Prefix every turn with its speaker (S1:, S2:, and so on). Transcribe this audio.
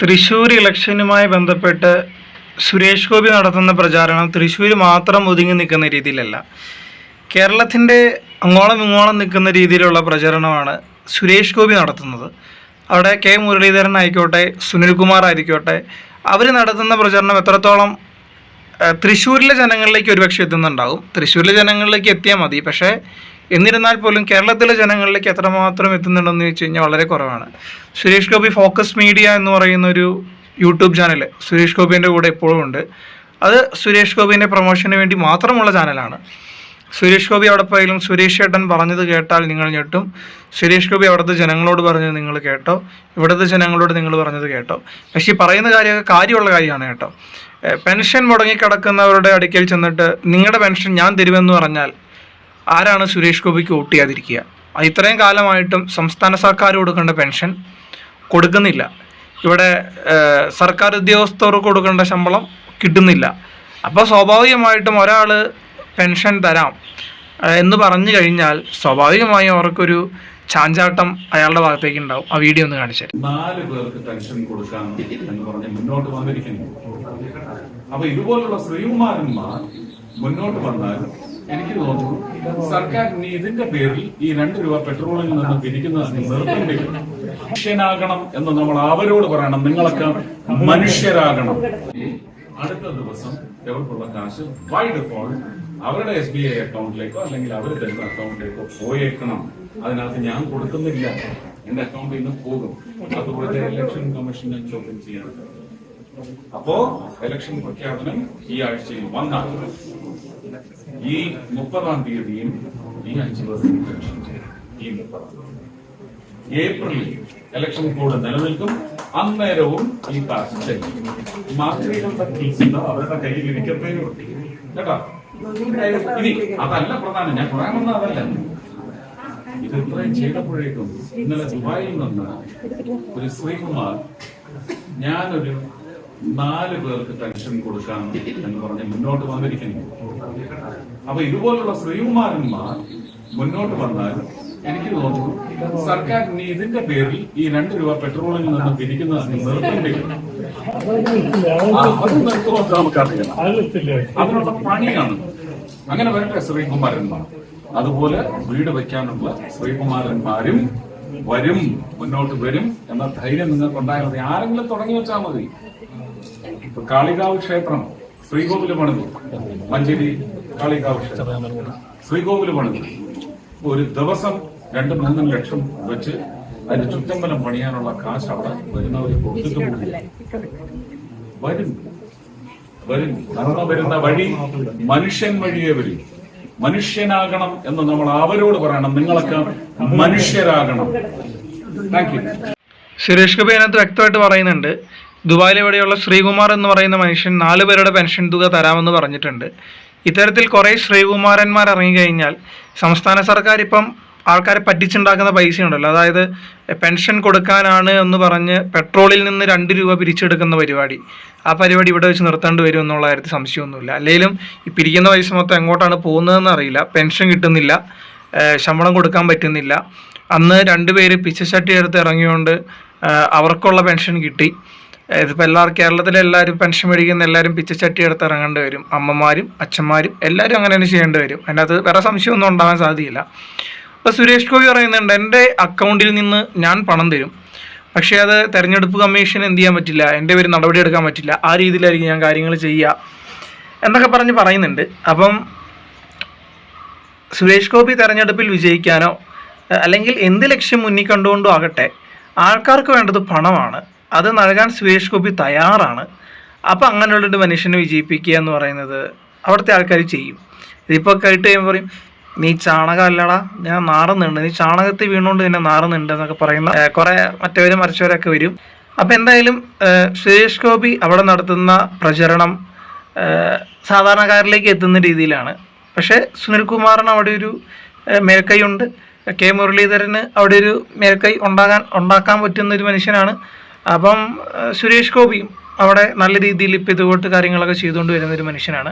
S1: തൃശ്ശൂർ ഇലക്ഷനുമായി ബന്ധപ്പെട്ട് സുരേഷ് ഗോപി നടത്തുന്ന പ്രചാരണം തൃശ്ശൂർ മാത്രം ഒതുങ്ങി നിൽക്കുന്ന രീതിയിലല്ല. കേരളത്തിന്റെ അങ്ങോളം ഇങ്ങോളം നിൽക്കുന്ന രീതിയിലുള്ള പ്രചരണമാണ് സുരേഷ് ഗോപി നടത്തുന്നത്. അവിടെ കെ മുരളീധരൻ ആയിക്കോട്ടെ സുനിൽകുമാർ ആയിരിക്കോട്ടെ അവർ നടത്തുന്ന പ്രചരണം എത്രത്തോളം തൃശ്ശൂരിലെ ജനങ്ങളിലേക്ക് ഒരുപക്ഷെ എത്തുന്നുണ്ടാവും. തൃശ്ശൂരിലെ ജനങ്ങളിലേക്ക് എത്തിയാൽ മതി. പക്ഷേ എന്നിരുന്നാൽ പോലും കേരളത്തിലെ ജനങ്ങളിലേക്ക് എത്രമാത്രം എത്തുന്നുണ്ടെന്ന് ചോദിച്ചു കഴിഞ്ഞാൽ വളരെ കുറവാണ്. സുരേഷ് ഗോപി ഫോക്കസ് മീഡിയ എന്ന് പറയുന്ന ഒരു യൂട്യൂബ് ചാനൽ സുരേഷ് ഗോപിന്റെ കൂടെ ഇപ്പോഴും ഉണ്ട്. അത് സുരേഷ് ഗോപിന്റെ പ്രൊമോഷന് വേണ്ടി മാത്രമുള്ള ചാനലാണ്. സുരേഷ് ഗോപി അവിടെ പോയാലും സുരേഷ് ചേട്ടൻ പറഞ്ഞത് കേട്ടാൽ നിങ്ങൾ ഞെട്ടും. സുരേഷ് ഗോപി അവിടുത്തെ ജനങ്ങളോട് പറഞ്ഞത് നിങ്ങൾ കേട്ടോ. ഇവിടുത്തെ ജനങ്ങളോട് നിങ്ങൾ പറഞ്ഞത് കേട്ടോ. പക്ഷേ പറയുന്ന കാര്യമൊക്കെ കാര്യമുള്ള കാര്യമാണ് കേട്ടോ. പെൻഷൻ മുടങ്ങി കിടക്കുന്നവരുടെ അടുക്കൽ ചെന്നിട്ട് നിങ്ങളുടെ പെൻഷൻ ഞാൻ തരുമെന്ന് പറഞ്ഞാൽ ആരാണ് സുരേഷ് ഗോപിക്ക് വോട്ട് ചെയ്യാതിരിക്കുക? ഇത്രയും കാലമായിട്ടും സംസ്ഥാന സർക്കാർ കൊടുക്കേണ്ട പെൻഷൻ കൊടുക്കുന്നില്ല. ഇവിടെ സർക്കാർ ഉദ്യോഗസ്ഥർക്ക് കൊടുക്കേണ്ട ശമ്പളം കിട്ടുന്നില്ല. അപ്പോൾ സ്വാഭാവികമായിട്ടും ഒരാൾ പെൻഷൻ തരാം എന്ന് പറഞ്ഞു കഴിഞ്ഞാൽ സ്വാഭാവികമായും അവർക്കൊരു ചാഞ്ചാട്ടം അയാളുടെ ഭാഗത്തേക്ക് ഉണ്ടാവും. ആ വീഡിയോ ഒന്ന് കാണിച്ചു
S2: നാല് പേർക്ക് പെൻഷൻ കൊടുക്കാം എന്ന് പറഞ്ഞ് മുന്നോട്ട് വന്നിരിക്കുന്നു. അപ്പൊ ഇതുപോലുള്ള ശ്രീകുമാരന്മാർ മുന്നോട്ട് വന്നാൽ എനിക്ക് തോന്നുന്നു സർക്കാർ ഇനി ഇതിന്റെ പേരിൽ ഈ രണ്ട് രൂപ പെട്രോളിൽ നിന്ന് പിരിക്കുന്നത് നിർത്തേണ്ടി മനുഷ്യനാകണം എന്ന് നമ്മൾ അവരോട് പറയണം. നിങ്ങളൊക്കെ മനുഷ്യരാകണം. അടുത്ത ദിവസം ഇവർക്കുള്ള കാശ് ബൈ ഡിഫോൾട്ട് അവരുടെ എസ് ബി ഐ അക്കൗണ്ടിലേക്കോ അല്ലെങ്കിൽ അവർ തരുന്ന അക്കൗണ്ടിലേക്കോ പോയേക്കണം. അതിനകത്ത് ഞാൻ കൊടുക്കുന്നില്ല. എന്റെ അക്കൗണ്ടിൽ നിന്ന് പോകും. അതുപോലെ ഇലക്ഷൻ കമ്മീഷനെ ചോദ്യം ചെയ്യണം അപ്പോ ഇലക്ഷൻ പ്രഖ്യാപനം ഈ ആഴ്ചയിൽ വന്നാൽ ഈ മുപ്പതാം തീയതിയും ഈ അഞ്ചു ദിവസം ഈ മുപ്പതാം. ഏപ്രിലിൽ ഇലക്ഷൻ കോഡ് നിലനിൽക്കും. അന്നേരവും ഈ കാശ് ചെല്ലും അവരുടെ കയ്യിൽ ഇരിക്കത്തേ ഇനി അതല്ല പ്രധാനം. ഞാൻ പറയാമെന്ന് അതല്ല. ഇത് ഇത്രയും ചെയ്തപ്പോഴേക്കും ഇന്നലെ ദുബായിൽ നിന്ന് ഒരു ശ്രീകുമാർ ഞാനൊരു നാല് പേർക്ക് പെൻഷൻ കൊടുക്കാം എന്ന് പറഞ്ഞ് മുന്നോട്ട് വന്നിരിക്കുന്നു. അപ്പൊ ഇതുപോലുള്ള ശ്രീകുമാരന്മാർ മുന്നോട്ട് വന്നാൽ എനിക്ക് തോന്നുന്നു സർക്കാർ ഇനി ഇതിന്റെ പേരിൽ ഈ രണ്ട് രൂപ പെട്രോളിൽ നിന്ന് നമുക്കറിയാം അതിനുള്ള പണിയാണ്. അങ്ങനെ വരട്ടെ ശ്രീകുമാരന്മാർ അതുപോലെ വീട് വെക്കാനുള്ള ശ്രീകുമാരന്മാരും വരും മുന്നോട്ട് വരും എന്ന ധൈര്യം നിങ്ങൾക്ക് ഉണ്ടായാൽ മതി ആരെങ്കിലും തുടങ്ങി വെച്ചാൽ മതി. ഇപ്പൊ കാളികാവ് ക്ഷേത്രം ശ്രീകോവിൽ പണിതു. മഞ്ചേരി കാളികാവ് ക്ഷേത്രം. ശ്രീകോവിൽ പണിതു. ഒരു ദിവസം രണ്ട് മൂന്നും ലക്ഷം വെച്ച് അതിന്റെ ചുറ്റമ്പലം പണിയാനുള്ള കാശ് അവിടെ വരുന്നവർ വരും. വരും. നടന്നു വരുന്ന വഴി മനുഷ്യൻ വഴിയേ വരും. മനുഷ്യനാകണം എന്ന് നമ്മൾ അവരോട് പറയണം. നിങ്ങളൊക്കെ മനുഷ്യരാകണം. താങ്ക് യു
S1: സുരേഷ് ഗോപി അതിനകത്ത് വ്യക്തമായിട്ട് പറയുന്നുണ്ട്. ദുബായിൽ ഇവിടെയുള്ള ശ്രീകുമാർ എന്ന് പറയുന്ന മനുഷ്യൻ നാല് പേരുടെ പെൻഷൻ തുക തരാമെന്ന് പറഞ്ഞിട്ടുണ്ട്. ഇത്തരത്തിൽ കുറേ ശ്രീകുമാരന്മാർ ഇറങ്ങിക്കഴിഞ്ഞാൽ സംസ്ഥാന സർക്കാർ ഇപ്പം ആൾക്കാരെ പറ്റിച്ചുണ്ടാക്കുന്ന പൈസ ഉണ്ടല്ലോ അതായത് പെൻഷൻ കൊടുക്കാനാണ് എന്ന് പറഞ്ഞ് പെട്രോളിൽ നിന്ന് രണ്ട് രൂപ പിരിച്ചെടുക്കുന്ന പരിപാടി. ആ പരിപാടി ഇവിടെ വെച്ച് നിർത്തേണ്ടി വരും എന്നുള്ള കാര്യത്തിൽ സംശയമൊന്നുമില്ല. അല്ലെങ്കിലും ഈ പിരിക്കുന്ന പൈസ മൊത്തം എങ്ങോട്ടാണ് പോകുന്നതെന്ന് അറിയില്ല. പെൻഷൻ കിട്ടുന്നില്ല. ശമ്പളം കൊടുക്കാൻ പറ്റുന്നില്ല. അന്ന് രണ്ടുപേര് പിച്ചച്ചട്ടി എടുത്ത് ഇറങ്ങിയോണ്ട് അവർക്കുള്ള പെൻഷൻ കിട്ടി. ഇതിപ്പോൾ എല്ലാവർക്കും കേരളത്തിലെ എല്ലാവരും പെൻഷൻ മേടിക്കുന്ന എല്ലാവരും പിച്ചച്ചട്ടി എടുത്ത് ഇറങ്ങേണ്ടി വരും. അമ്മമാരും അച്ഛന്മാരും എല്ലാവരും അങ്ങനെ തന്നെ ചെയ്യേണ്ടി വരും. അതിനകത്ത് വേറെ സംശയമൊന്നും ഉണ്ടാകാൻ സാധ്യതയില്ല. അപ്പോൾ സുരേഷ് ഗോപി പറയുന്നുണ്ട് എന്റെ അക്കൗണ്ടിൽ നിന്ന് ഞാൻ പണം തരും. പക്ഷേ അത് തെരഞ്ഞെടുപ്പ് കമ്മീഷൻ എന്ത് ചെയ്യാൻ പറ്റില്ല? എന്റെ പേര് നടപടി എടുക്കാൻ പറ്റില്ല. ആ രീതിയിലായിരിക്കും ഞാൻ കാര്യങ്ങൾ ചെയ്യുക. എന്നൊക്കെ പറഞ്ഞ് പറയുന്നുണ്ട്. അപ്പം സുരേഷ് ഗോപി തെരഞ്ഞെടുപ്പിൽ വിജയിക്കാനോ അല്ലെങ്കിൽ എന്ത് ലക്ഷ്യം മുന്നിൽ കണ്ടുകൊണ്ടോ ആകട്ടെ ആൾക്കാർക്ക് വേണ്ടത് പണമാണ്. അത് നൽകാൻ സുരേഷ് ഗോപി തയ്യാറാണ്. അപ്പം അങ്ങനെയുള്ളൊരു മനുഷ്യനെ വിജയിപ്പിക്കുക എന്ന് പറയുന്നത് അവിടുത്തെ ആൾക്കാർ ചെയ്യും. ഇതിപ്പോൾ കേട്ട് കഴിയുമ്പോൾ പറയും നീ ചാണകം അല്ലടാ ഞാൻ നാറുന്നുണ്ട്. നീ ചാണകത്തിൽ വീണുകൊണ്ട് നിന്നെ നാറുന്നുണ്ട് എന്നൊക്കെ പറയുന്ന കുറേ മറ്റവരും മറിച്ചവരൊക്കെ വരും. അപ്പോൾ എന്തായാലും സുരേഷ് ഗോപി അവിടെ നടത്തുന്ന പ്രചരണം സാധാരണക്കാരിലേക്ക് എത്തുന്ന രീതിയിലാണ്. പക്ഷേ സുനിൽകുമാറിന് അവിടെ ഒരു മേൽക്കൈ ഉണ്ട് കെ മുരളീധരന് അവിടെ ഒരു മേൽക്കൈ ഉണ്ടാകാൻ ഉണ്ടാക്കാൻ പറ്റുന്ന ഒരു മനുഷ്യനാണ് അപ്പം സുരേഷ് ഗോപിയും അവിടെ നല്ല രീതിയിൽ ഇപ്പോൾ ഇതുപോലത്തെ കാര്യങ്ങളൊക്കെ ചെയ്തുകൊണ്ട് വരുന്ന ഒരു മനുഷ്യനാണ്.